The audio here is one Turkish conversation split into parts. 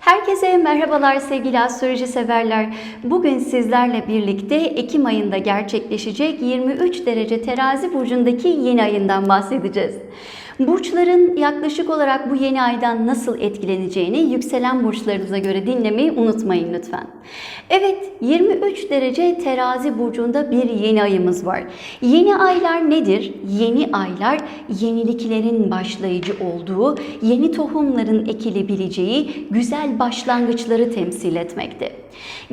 Herkese merhabalar sevgili astroloji severler. Bugün sizlerle birlikte Ekim ayında gerçekleşecek 23 derece terazi burcundaki yeni ayından bahsedeceğiz. Burçların yaklaşık olarak bu yeni aydan nasıl etkileneceğini yükselen burçlarınıza göre dinlemeyi unutmayın lütfen. Evet 23 derece terazi burcunda bir yeni ayımız var. Yeni aylar nedir? Yeni aylar yeniliklerin başlayıcı olduğu, yeni tohumların ekilebileceği güzel başlangıçları temsil etmekte.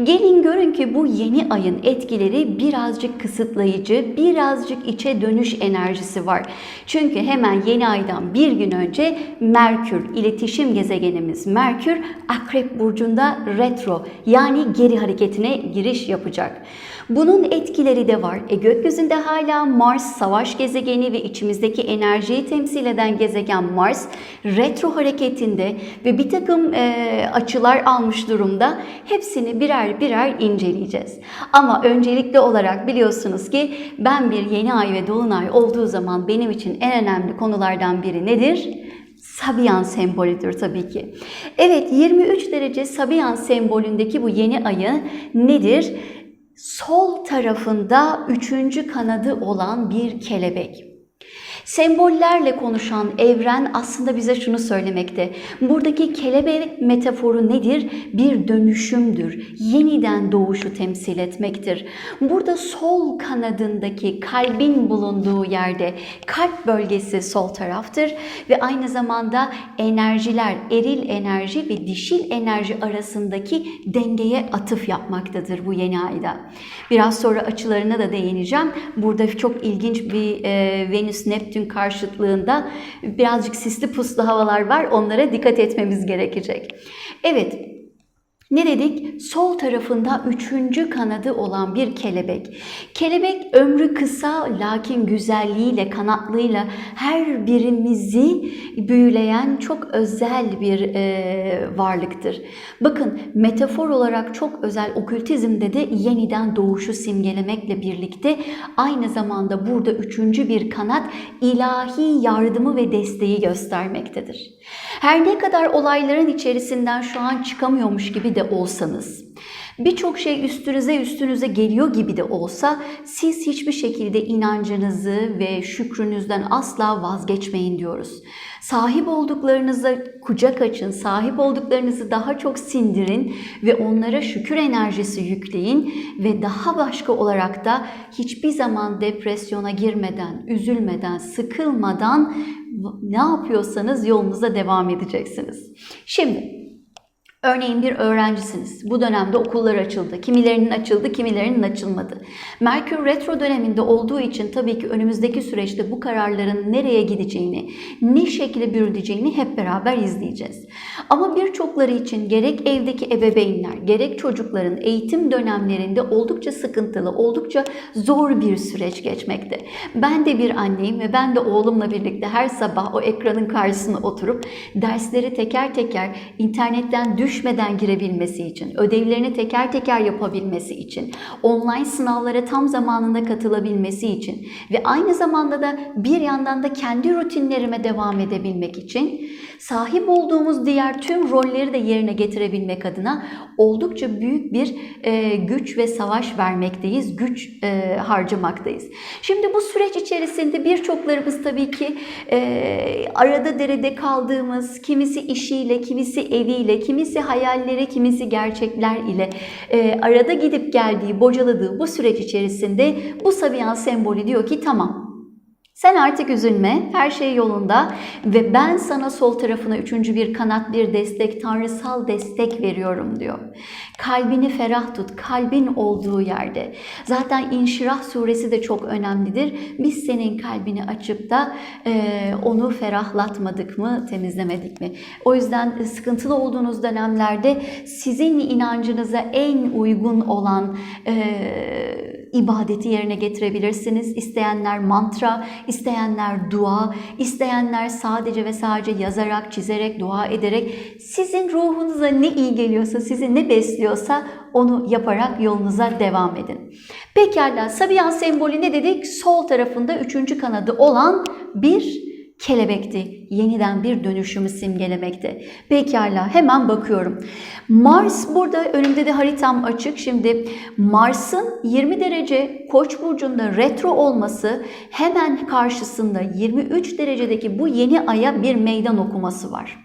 Gelin görün ki bu yeni ayın etkileri birazcık kısıtlayıcı, birazcık içe dönüş enerjisi var. Çünkü hemen yeni aydan bir gün önce Merkür, iletişim gezegenimiz Merkür, Akrep Burcu'nda retro yani geri hareketine giriş yapacak. Bunun etkileri de var. E, gökyüzünde hala Mars savaş gezegeni ve içimizdeki enerjiyi temsil eden gezegen Mars retro hareketinde ve bir takım e, açılar almış durumda. Hepsini birer birer inceleyeceğiz. Ama öncelikli olarak biliyorsunuz ki ben bir yeni ay ve dolunay olduğu zaman benim için en önemli konulardan biri nedir? Sabian sembolüdür tabii ki. Evet 23 derece Sabian sembolündeki bu yeni ayı nedir? Sol tarafında üçüncü kanadı olan bir kelebek. Sembollerle konuşan evren aslında bize şunu söylemekte. Buradaki kelebek metaforu nedir? Bir dönüşümdür. Yeniden doğuşu temsil etmektir. Burada sol kanadındaki kalbin bulunduğu yerde kalp bölgesi sol taraftır ve aynı zamanda enerjiler, eril enerji ve dişil enerji arasındaki dengeye atıf yapmaktadır bu yeni ayda. Biraz sonra açılarına da değineceğim. Burada çok ilginç bir e, Venüs Neptün karşıtlığında birazcık sisli puslu havalar var. Onlara dikkat etmemiz gerekecek. Evet, ne dedik? Sol tarafında üçüncü kanadı olan bir kelebek. Kelebek ömrü kısa lakin güzelliğiyle, kanatlığıyla her birimizi büyüleyen çok özel bir e, varlıktır. Bakın metafor olarak çok özel okültizmde de yeniden doğuşu simgelemekle birlikte aynı zamanda burada üçüncü bir kanat ilahi yardımı ve desteği göstermektedir. Her ne kadar olayların içerisinden şu an çıkamıyormuş gibi de olsanız, birçok şey üstünüze üstünüze geliyor gibi de olsa siz hiçbir şekilde inancınızı ve şükrünüzden asla vazgeçmeyin diyoruz. Sahip olduklarınıza kucak açın, sahip olduklarınızı daha çok sindirin ve onlara şükür enerjisi yükleyin ve daha başka olarak da hiçbir zaman depresyona girmeden, üzülmeden, sıkılmadan ne yapıyorsanız yolunuza devam edeceksiniz. Şimdi Örneğin bir öğrencisiniz. Bu dönemde okullar açıldı. Kimilerinin açıldı, kimilerinin açılmadı. Merkür retro döneminde olduğu için tabii ki önümüzdeki süreçte bu kararların nereye gideceğini, ne şekilde bürüneceğini hep beraber izleyeceğiz. Ama birçokları için gerek evdeki ebeveynler, gerek çocukların eğitim dönemlerinde oldukça sıkıntılı, oldukça zor bir süreç geçmekte. Ben de bir anneyim ve ben de oğlumla birlikte her sabah o ekranın karşısına oturup dersleri teker teker internetten düş düşmeden girebilmesi için, ödevlerini teker teker yapabilmesi için, online sınavlara tam zamanında katılabilmesi için ve aynı zamanda da bir yandan da kendi rutinlerime devam edebilmek için sahip olduğumuz diğer tüm rolleri de yerine getirebilmek adına oldukça büyük bir e, güç ve savaş vermekteyiz, güç e, harcamaktayız. Şimdi bu süreç içerisinde birçoklarımız tabii ki e, arada derede kaldığımız, kimisi işiyle, kimisi eviyle, kimisi hayalleri, kimisi gerçekler ile e, arada gidip geldiği, bocaladığı bu süreç içerisinde bu Sabian sembolü diyor ki tamam sen artık üzülme, her şey yolunda ve ben sana sol tarafına üçüncü bir kanat, bir destek, tanrısal destek veriyorum diyor. Kalbini ferah tut, kalbin olduğu yerde. Zaten İnşirah suresi de çok önemlidir. Biz senin kalbini açıp da e, onu ferahlatmadık mı, temizlemedik mi? O yüzden sıkıntılı olduğunuz dönemlerde sizin inancınıza en uygun olan e, ibadeti yerine getirebilirsiniz. İsteyenler mantra, isteyenler dua, isteyenler sadece ve sadece yazarak, çizerek, dua ederek sizin ruhunuza ne iyi geliyorsa, sizi ne besliyorsa onu yaparak yolunuza devam edin. Pekala Sabian sembolü ne dedik? Sol tarafında üçüncü kanadı olan bir kelebekti. Yeniden bir dönüşümü simgelemekte. Pekala hemen bakıyorum. Mars burada önümde de haritam açık. Şimdi Mars'ın 20 derece Koç burcunda retro olması hemen karşısında 23 derecedeki bu yeni aya bir meydan okuması var.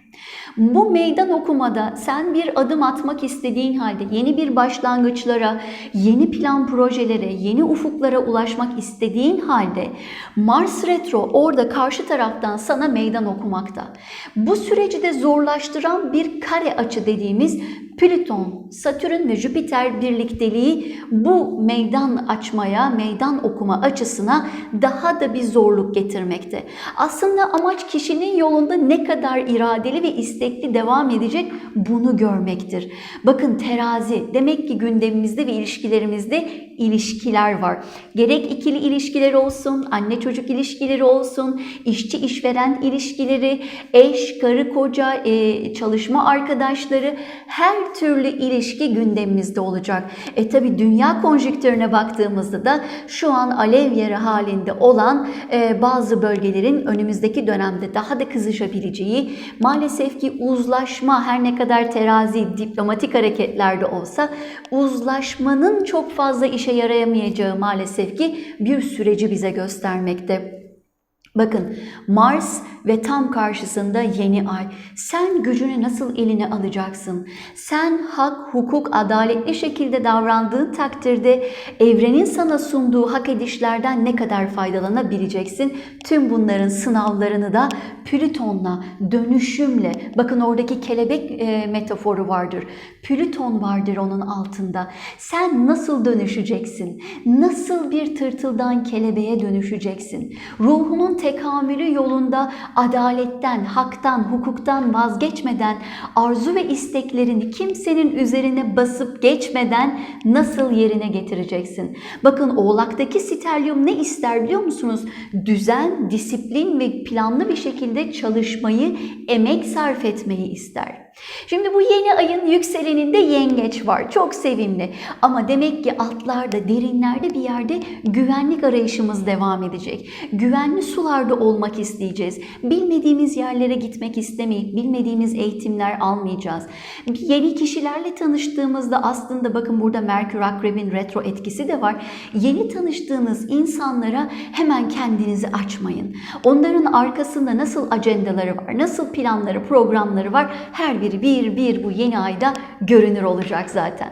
Bu meydan okumada sen bir adım atmak istediğin halde yeni bir başlangıçlara, yeni plan projelere, yeni ufuklara ulaşmak istediğin halde Mars retro orada karşı taraftan sana meydan okumakta. Bu süreci de zorlaştıran bir kare açı dediğimiz Plüton, Satürn ve Jüpiter birlikteliği bu meydan açmaya, meydan okuma açısına daha da bir zorluk getirmekte. Aslında amaç kişinin yolunda ne kadar iradeli ve istekli devam edecek bunu görmektir. Bakın terazi demek ki gündemimizde ve ilişkilerimizde ilişkiler var. Gerek ikili ilişkiler olsun, anne çocuk ilişkileri olsun, işçi işveren ilişkileri, eş, karı koca, e, çalışma arkadaşları her türlü ilişki gündemimizde olacak. E tabi dünya konjüktürüne baktığımızda da şu an alev yeri halinde olan e, bazı bölgelerin önümüzdeki dönemde daha da kızışabileceği maalesef ki uzlaşma her ne kadar terazi diplomatik hareketlerde olsa uzlaşmanın çok fazla işe yarayamayacağı maalesef ki bir süreci bize göstermekte. Bakın Mars ve tam karşısında yeni ay. Sen gücünü nasıl eline alacaksın? Sen hak, hukuk, adaletli şekilde davrandığın takdirde evrenin sana sunduğu hak edişlerden ne kadar faydalanabileceksin? Tüm bunların sınavlarını da Plüton'la, dönüşümle, bakın oradaki kelebek e, metaforu vardır. Plüton vardır onun altında. Sen nasıl dönüşeceksin? Nasıl bir tırtıldan kelebeğe dönüşeceksin? Ruhunun tekamülü yolunda adaletten, haktan, hukuktan vazgeçmeden, arzu ve isteklerini kimsenin üzerine basıp geçmeden nasıl yerine getireceksin? Bakın Oğlak'taki Stelyum ne ister biliyor musunuz? Düzen, disiplin ve planlı bir şekilde çalışmayı, emek sarf etmeyi ister. Şimdi bu yeni ayın yükseleninde yengeç var. Çok sevimli. Ama demek ki altlarda, derinlerde bir yerde güvenlik arayışımız devam edecek. Güvenli sularda olmak isteyeceğiz. Bilmediğimiz yerlere gitmek istemeyip bilmediğimiz eğitimler almayacağız. Yeni kişilerle tanıştığımızda aslında bakın burada Merkür Akrep'in retro etkisi de var. Yeni tanıştığınız insanlara hemen kendinizi açmayın. Onların arkasında nasıl acendaları var, nasıl planları, programları var her biri bir bir bu yeni ayda görünür olacak zaten.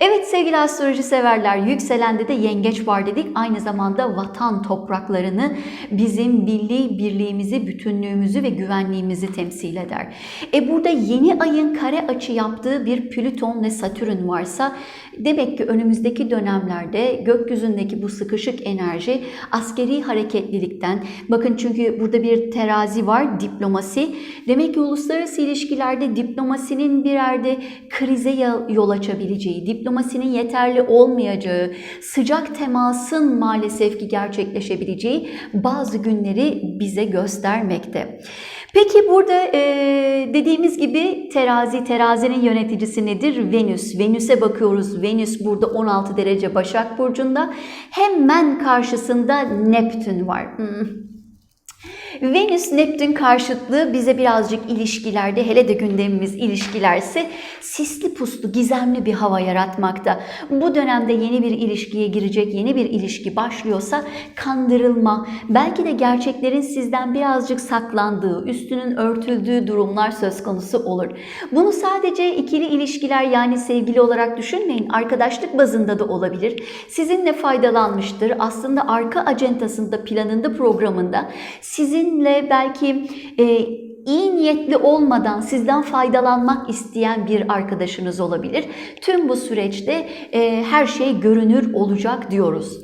Evet sevgili astroloji severler yükselende de yengeç var dedik. Aynı zamanda vatan topraklarını bizim milli birliğimizi, bütünlüğümüzü ve güvenliğimizi temsil eder. E burada yeni ayın kare açı yaptığı bir Plüton ve Satürn varsa demek ki önümüzdeki dönemlerde gökyüzündeki bu sıkışık enerji askeri hareketlilikten bakın çünkü burada bir terazi var diplomasi. Demek ki uluslararası ilişkilerde diplomasinin bir yerde krize yol açabileceği, diplomasinin yeterli olmayacağı, sıcak temasın maalesef ki gerçekleşebileceği bazı günleri bize göstermekte. Peki burada e, dediğimiz gibi terazi, terazinin yöneticisi nedir? Venüs. Venüs'e bakıyoruz. Venüs burada 16 derece Başak Burcu'nda. Hemen karşısında Neptün var. Hmm. Venüs Neptün karşıtlığı bize birazcık ilişkilerde hele de gündemimiz ilişkilerse sisli puslu gizemli bir hava yaratmakta. Bu dönemde yeni bir ilişkiye girecek yeni bir ilişki başlıyorsa kandırılma belki de gerçeklerin sizden birazcık saklandığı üstünün örtüldüğü durumlar söz konusu olur. Bunu sadece ikili ilişkiler yani sevgili olarak düşünmeyin arkadaşlık bazında da olabilir. Sizinle faydalanmıştır aslında arka acentasında planında programında sizin sizinle belki e, iyi niyetli olmadan sizden faydalanmak isteyen bir arkadaşınız olabilir. Tüm bu süreçte e, her şey görünür olacak diyoruz.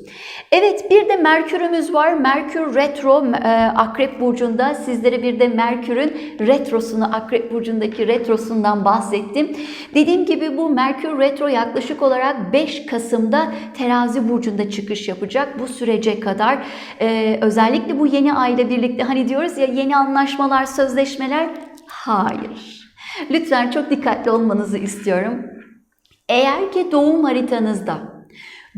Evet bir de Merkür'ümüz var. Merkür retro e, Akrep Burcu'nda. Sizlere bir de Merkür'ün retrosunu, Akrep Burcu'ndaki retrosundan bahsettim. Dediğim gibi bu Merkür retro yaklaşık olarak 5 Kasım'da Terazi Burcu'nda çıkış yapacak. Bu sürece kadar e, özellikle bu yeni ayla birlikte hani diyoruz ya yeni anlaşmalar, sözleşmeler hayır. Lütfen çok dikkatli olmanızı istiyorum. Eğer ki doğum haritanızda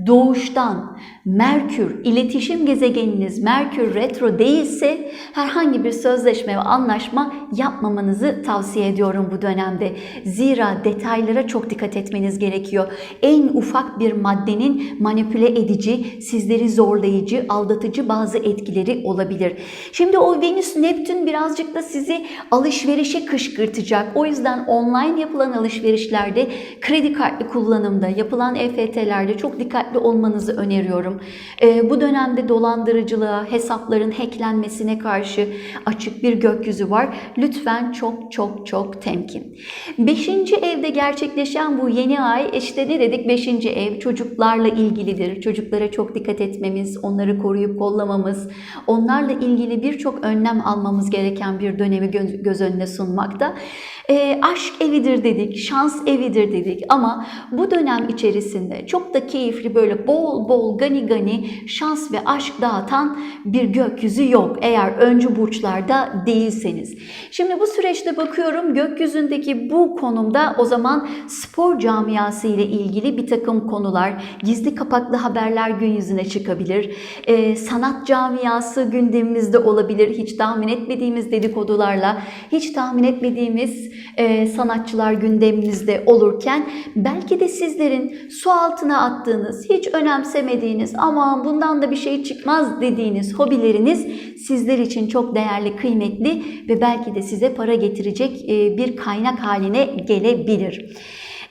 doğuştan Merkür, iletişim gezegeniniz Merkür retro değilse herhangi bir sözleşme ve anlaşma yapmamanızı tavsiye ediyorum bu dönemde. Zira detaylara çok dikkat etmeniz gerekiyor. En ufak bir maddenin manipüle edici, sizleri zorlayıcı, aldatıcı bazı etkileri olabilir. Şimdi o Venüs Neptün birazcık da sizi alışverişe kışkırtacak. O yüzden online yapılan alışverişlerde kredi kartlı kullanımda, yapılan EFT'lerde çok dikkatli olmanızı öneriyorum. Ee, bu dönemde dolandırıcılığa, hesapların hacklenmesine karşı açık bir gökyüzü var. Lütfen çok çok çok temkin. Beşinci evde gerçekleşen bu yeni ay işte ne dedik? Beşinci ev çocuklarla ilgilidir. Çocuklara çok dikkat etmemiz, onları koruyup kollamamız, onlarla ilgili birçok önlem almamız gereken bir dönemi göz önüne sunmakta. E, aşk evidir dedik, şans evidir dedik ama bu dönem içerisinde çok da keyifli böyle bol bol gani gani şans ve aşk dağıtan bir gökyüzü yok eğer öncü burçlarda değilseniz. Şimdi bu süreçte bakıyorum gökyüzündeki bu konumda o zaman spor camiası ile ilgili bir takım konular, gizli kapaklı haberler gün yüzüne çıkabilir. E, sanat camiası gündemimizde olabilir. Hiç tahmin etmediğimiz dedikodularla, hiç tahmin etmediğimiz e, sanatçılar gündemimizde olurken belki de sizlerin su altına attığınız, hiç önemsemediğiniz ama bundan da bir şey çıkmaz dediğiniz hobileriniz sizler için çok değerli, kıymetli ve belki de size para getirecek e, bir kaynak haline gelebilir.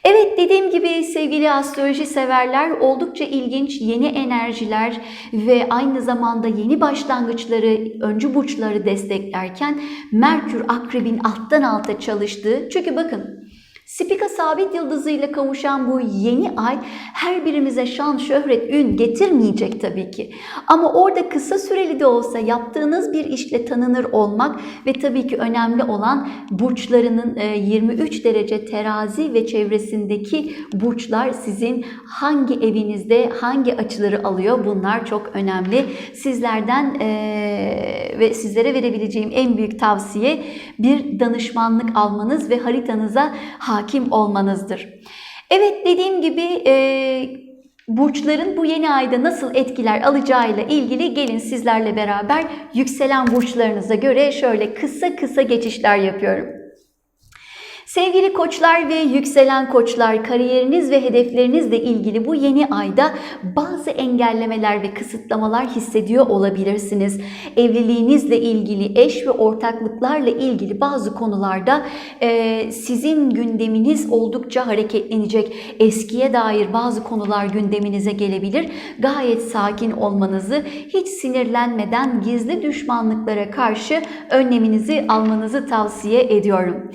Evet dediğim gibi sevgili astroloji severler oldukça ilginç yeni enerjiler ve aynı zamanda yeni başlangıçları, öncü burçları desteklerken Merkür Akrebin alttan alta çalıştığı çünkü bakın Spika sabit yıldızıyla kavuşan bu yeni ay her birimize şan, şöhret, ün getirmeyecek tabii ki. Ama orada kısa süreli de olsa yaptığınız bir işle tanınır olmak ve tabii ki önemli olan burçlarının 23 derece terazi ve çevresindeki burçlar sizin hangi evinizde hangi açıları alıyor bunlar çok önemli. Sizlerden ve sizlere verebileceğim en büyük tavsiye bir danışmanlık almanız ve haritanıza hakim olmanızdır. Evet dediğim gibi e, burçların bu yeni ayda nasıl etkiler alacağıyla ilgili gelin sizlerle beraber yükselen burçlarınıza göre şöyle kısa kısa geçişler yapıyorum. Sevgili koçlar ve yükselen koçlar kariyeriniz ve hedeflerinizle ilgili bu yeni ayda bazı engellemeler ve kısıtlamalar hissediyor olabilirsiniz. Evliliğinizle ilgili, eş ve ortaklıklarla ilgili bazı konularda e, sizin gündeminiz oldukça hareketlenecek. Eskiye dair bazı konular gündeminize gelebilir. Gayet sakin olmanızı, hiç sinirlenmeden gizli düşmanlıklara karşı önleminizi almanızı tavsiye ediyorum.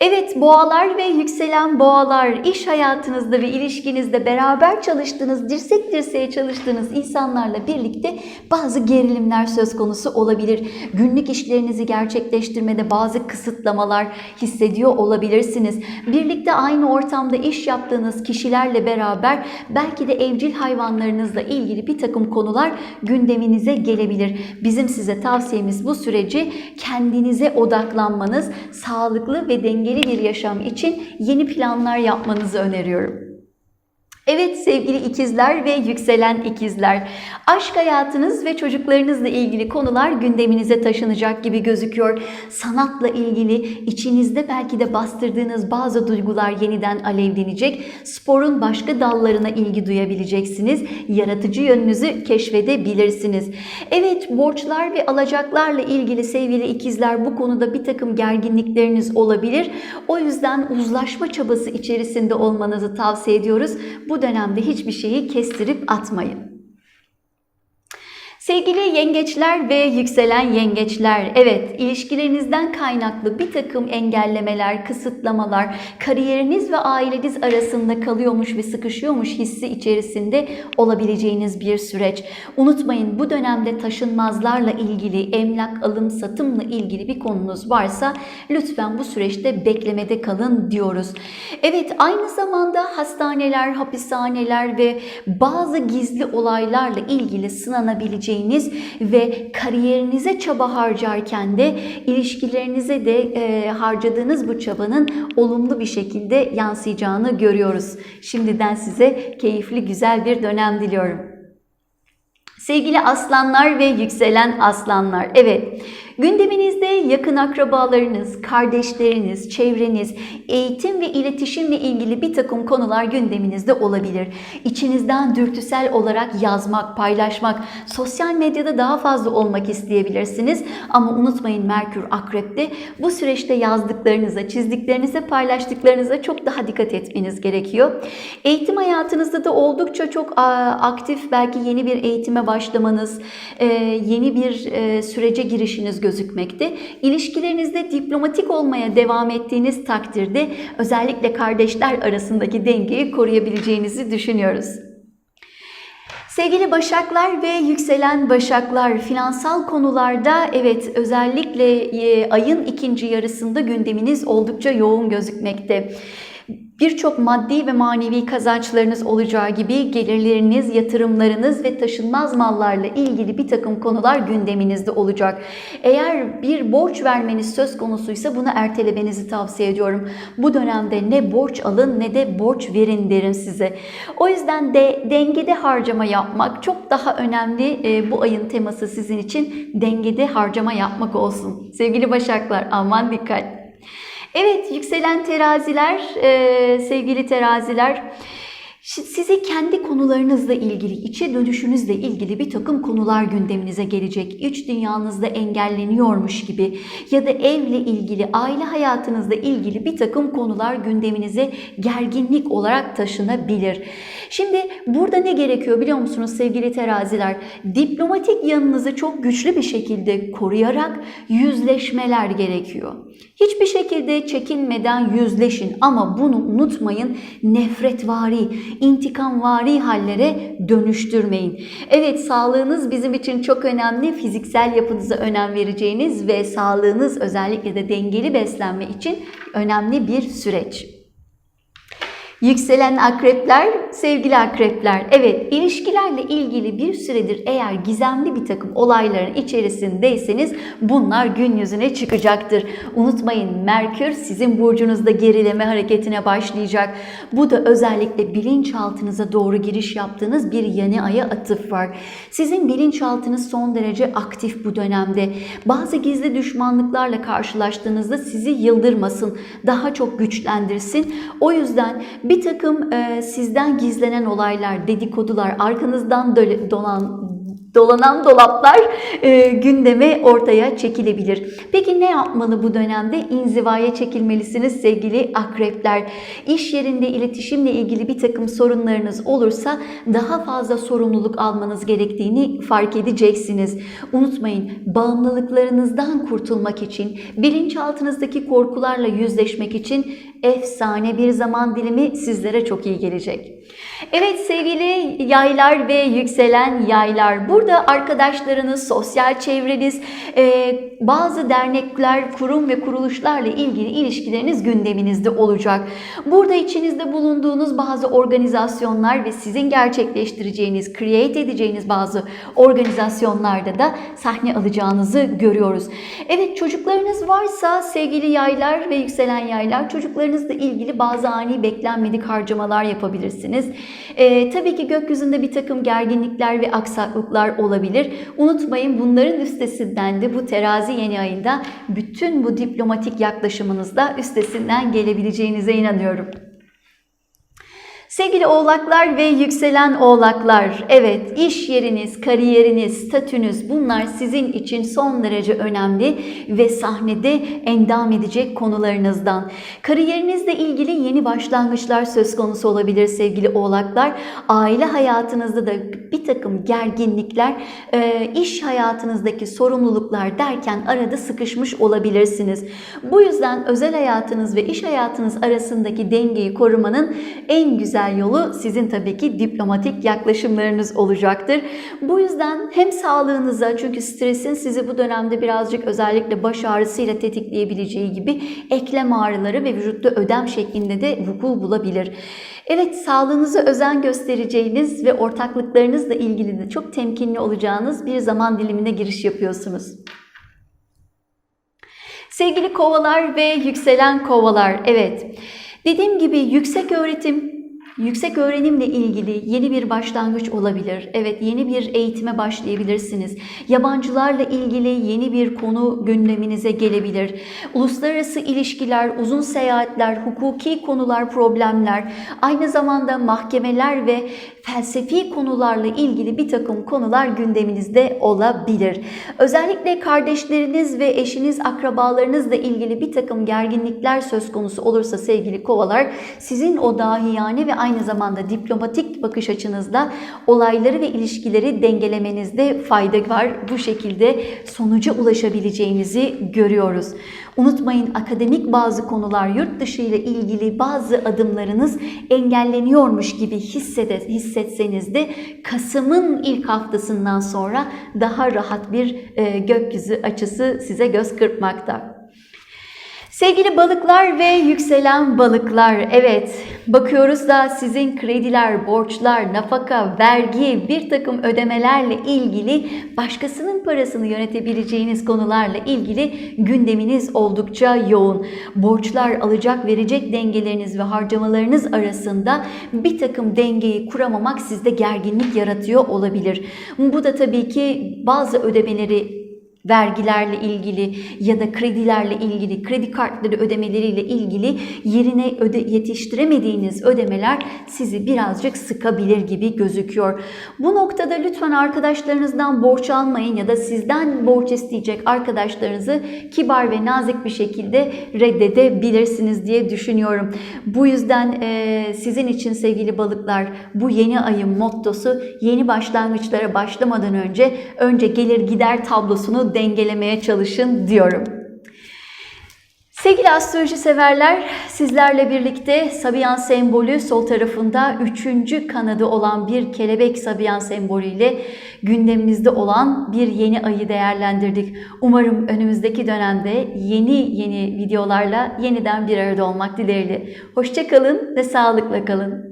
Evet boğalar ve yükselen boğalar iş hayatınızda ve ilişkinizde beraber çalıştığınız, dirsek dirseğe çalıştığınız insanlarla birlikte bazı gerilimler söz konusu olabilir. Günlük işlerinizi gerçekleştirmede bazı kısıtlamalar hissediyor olabilirsiniz. Birlikte aynı ortamda iş yaptığınız kişilerle beraber belki de evcil hayvanlarınızla ilgili bir takım konular gündeminize gelebilir. Bizim size tavsiyemiz bu süreci kendinize odaklanmanız, sağlıklı ve dengeli dengeli bir yaşam için yeni planlar yapmanızı öneriyorum. Evet sevgili ikizler ve yükselen ikizler, aşk hayatınız ve çocuklarınızla ilgili konular gündeminize taşınacak gibi gözüküyor. Sanatla ilgili içinizde belki de bastırdığınız bazı duygular yeniden alevlenecek. Sporun başka dallarına ilgi duyabileceksiniz. Yaratıcı yönünüzü keşfedebilirsiniz. Evet borçlar ve alacaklarla ilgili sevgili ikizler bu konuda bir takım gerginlikleriniz olabilir. O yüzden uzlaşma çabası içerisinde olmanızı tavsiye ediyoruz. Bu dönemde hiçbir şeyi kestirip atmayın. Sevgili yengeçler ve yükselen yengeçler, evet ilişkilerinizden kaynaklı bir takım engellemeler, kısıtlamalar, kariyeriniz ve aileniz arasında kalıyormuş ve sıkışıyormuş hissi içerisinde olabileceğiniz bir süreç. Unutmayın bu dönemde taşınmazlarla ilgili, emlak alım satımla ilgili bir konunuz varsa lütfen bu süreçte beklemede kalın diyoruz. Evet aynı zamanda hastaneler, hapishaneler ve bazı gizli olaylarla ilgili sınanabileceğiniz ve kariyerinize çaba harcarken de ilişkilerinize de e, harcadığınız bu çabanın olumlu bir şekilde yansıyacağını görüyoruz. Şimdiden size keyifli güzel bir dönem diliyorum. Sevgili aslanlar ve yükselen aslanlar. Evet, gündeminizde yakın akrabalarınız, kardeşleriniz, çevreniz, eğitim ve iletişimle ilgili bir takım konular gündeminizde olabilir. İçinizden dürtüsel olarak yazmak, paylaşmak, sosyal medyada daha fazla olmak isteyebilirsiniz. Ama unutmayın Merkür Akrep'te bu süreçte yazdıklarınıza, çizdiklerinize, paylaştıklarınıza çok daha dikkat etmeniz gerekiyor. Eğitim hayatınızda da oldukça çok aktif belki yeni bir eğitime başlamanız, e, yeni bir e, sürece girişiniz gözükmekte. İlişkilerinizde diplomatik olmaya devam ettiğiniz takdirde özellikle kardeşler arasındaki dengeyi koruyabileceğinizi düşünüyoruz. Sevgili Başaklar ve yükselen Başaklar finansal konularda evet özellikle ayın ikinci yarısında gündeminiz oldukça yoğun gözükmekte. Birçok maddi ve manevi kazançlarınız olacağı gibi gelirleriniz, yatırımlarınız ve taşınmaz mallarla ilgili bir takım konular gündeminizde olacak. Eğer bir borç vermeniz söz konusuysa bunu ertelemenizi tavsiye ediyorum. Bu dönemde ne borç alın ne de borç verin derim size. O yüzden de dengede harcama yapmak çok daha önemli. E, bu ayın teması sizin için dengede harcama yapmak olsun. Sevgili Başaklar aman dikkat. Evet yükselen teraziler, e, sevgili teraziler size kendi konularınızla ilgili, içe dönüşünüzle ilgili bir takım konular gündeminize gelecek. İç dünyanızda engelleniyormuş gibi ya da evle ilgili, aile hayatınızla ilgili bir takım konular gündeminize gerginlik olarak taşınabilir. Şimdi burada ne gerekiyor biliyor musunuz sevgili teraziler? Diplomatik yanınızı çok güçlü bir şekilde koruyarak yüzleşmeler gerekiyor. Hiçbir şekilde çekinmeden yüzleşin ama bunu unutmayın nefretvari, intikamvari hallere dönüştürmeyin. Evet sağlığınız bizim için çok önemli. Fiziksel yapınıza önem vereceğiniz ve sağlığınız özellikle de dengeli beslenme için önemli bir süreç. Yükselen akrepler, sevgili akrepler. Evet, ilişkilerle ilgili bir süredir eğer gizemli bir takım olayların içerisindeyseniz bunlar gün yüzüne çıkacaktır. Unutmayın Merkür sizin burcunuzda gerileme hareketine başlayacak. Bu da özellikle bilinçaltınıza doğru giriş yaptığınız bir yeni aya atıf var. Sizin bilinçaltınız son derece aktif bu dönemde. Bazı gizli düşmanlıklarla karşılaştığınızda sizi yıldırmasın, daha çok güçlendirsin. O yüzden bir takım e, sizden gizlenen olaylar, dedikodular, arkanızdan dolan dolanan dolaplar e, gündeme ortaya çekilebilir. Peki ne yapmalı bu dönemde? İnzivaya çekilmelisiniz sevgili akrepler. İş yerinde iletişimle ilgili bir takım sorunlarınız olursa daha fazla sorumluluk almanız gerektiğini fark edeceksiniz. Unutmayın bağımlılıklarınızdan kurtulmak için, bilinçaltınızdaki korkularla yüzleşmek için efsane bir zaman dilimi sizlere çok iyi gelecek. Evet sevgili yaylar ve yükselen yaylar. Burada arkadaşlarınız, sosyal çevreniz, bazı dernekler, kurum ve kuruluşlarla ilgili ilişkileriniz gündeminizde olacak. Burada içinizde bulunduğunuz bazı organizasyonlar ve sizin gerçekleştireceğiniz, create edeceğiniz bazı organizasyonlarda da sahne alacağınızı görüyoruz. Evet çocuklarınız varsa sevgili yaylar ve yükselen yaylar çocuklarınızla ilgili bazı ani beklenmedik harcamalar yapabilirsiniz. Ee, tabii ki gökyüzünde bir takım gerginlikler ve aksaklıklar olabilir. Unutmayın bunların üstesinden de bu terazi yeni ayında bütün bu diplomatik yaklaşımınızda üstesinden gelebileceğinize inanıyorum. Sevgili oğlaklar ve yükselen oğlaklar, evet iş yeriniz, kariyeriniz, statünüz bunlar sizin için son derece önemli ve sahnede endam edecek konularınızdan. Kariyerinizle ilgili yeni başlangıçlar söz konusu olabilir sevgili oğlaklar. Aile hayatınızda da bir takım gerginlikler, e, iş hayatınızdaki sorumluluklar derken arada sıkışmış olabilirsiniz. Bu yüzden özel hayatınız ve iş hayatınız arasındaki dengeyi korumanın en güzel yolu sizin tabii ki diplomatik yaklaşımlarınız olacaktır. Bu yüzden hem sağlığınıza çünkü stresin sizi bu dönemde birazcık özellikle baş ağrısıyla tetikleyebileceği gibi eklem ağrıları ve vücutta ödem şeklinde de vuku bulabilir. Evet sağlığınıza özen göstereceğiniz ve ortaklıklarınızla ilgili de çok temkinli olacağınız bir zaman dilimine giriş yapıyorsunuz. Sevgili kovalar ve yükselen kovalar evet dediğim gibi yüksek öğretim, Yüksek öğrenimle ilgili yeni bir başlangıç olabilir. Evet, yeni bir eğitime başlayabilirsiniz. Yabancılarla ilgili yeni bir konu gündeminize gelebilir. Uluslararası ilişkiler, uzun seyahatler, hukuki konular, problemler, aynı zamanda mahkemeler ve felsefi konularla ilgili bir takım konular gündeminizde olabilir. Özellikle kardeşleriniz ve eşiniz, akrabalarınızla ilgili bir takım gerginlikler söz konusu olursa sevgili kovalar, sizin o dahiyane ve aynı zamanda diplomatik bakış açınızda olayları ve ilişkileri dengelemenizde fayda var. Bu şekilde sonuca ulaşabileceğinizi görüyoruz. Unutmayın akademik bazı konular yurt dışı ile ilgili bazı adımlarınız engelleniyormuş gibi hissede, hissetseniz de Kasım'ın ilk haftasından sonra daha rahat bir e, gökyüzü açısı size göz kırpmakta. Sevgili balıklar ve yükselen balıklar, evet bakıyoruz da sizin krediler, borçlar, nafaka, vergi, bir takım ödemelerle ilgili başkasının parasını yönetebileceğiniz konularla ilgili gündeminiz oldukça yoğun. Borçlar, alacak verecek dengeleriniz ve harcamalarınız arasında bir takım dengeyi kuramamak sizde gerginlik yaratıyor olabilir. Bu da tabii ki bazı ödemeleri vergilerle ilgili ya da kredilerle ilgili, kredi kartları ödemeleriyle ilgili yerine öde yetiştiremediğiniz ödemeler sizi birazcık sıkabilir gibi gözüküyor. Bu noktada lütfen arkadaşlarınızdan borç almayın ya da sizden borç isteyecek arkadaşlarınızı kibar ve nazik bir şekilde reddedebilirsiniz diye düşünüyorum. Bu yüzden e, sizin için sevgili balıklar bu yeni ayın mottosu yeni başlangıçlara başlamadan önce önce gelir gider tablosunu dengelemeye çalışın diyorum. Sevgili astroloji severler, sizlerle birlikte Sabiyan sembolü sol tarafında üçüncü kanadı olan bir kelebek Sabiyan sembolüyle gündemimizde olan bir yeni ayı değerlendirdik. Umarım önümüzdeki dönemde yeni yeni videolarla yeniden bir arada olmak dileğiyle. Hoşçakalın ve sağlıkla kalın.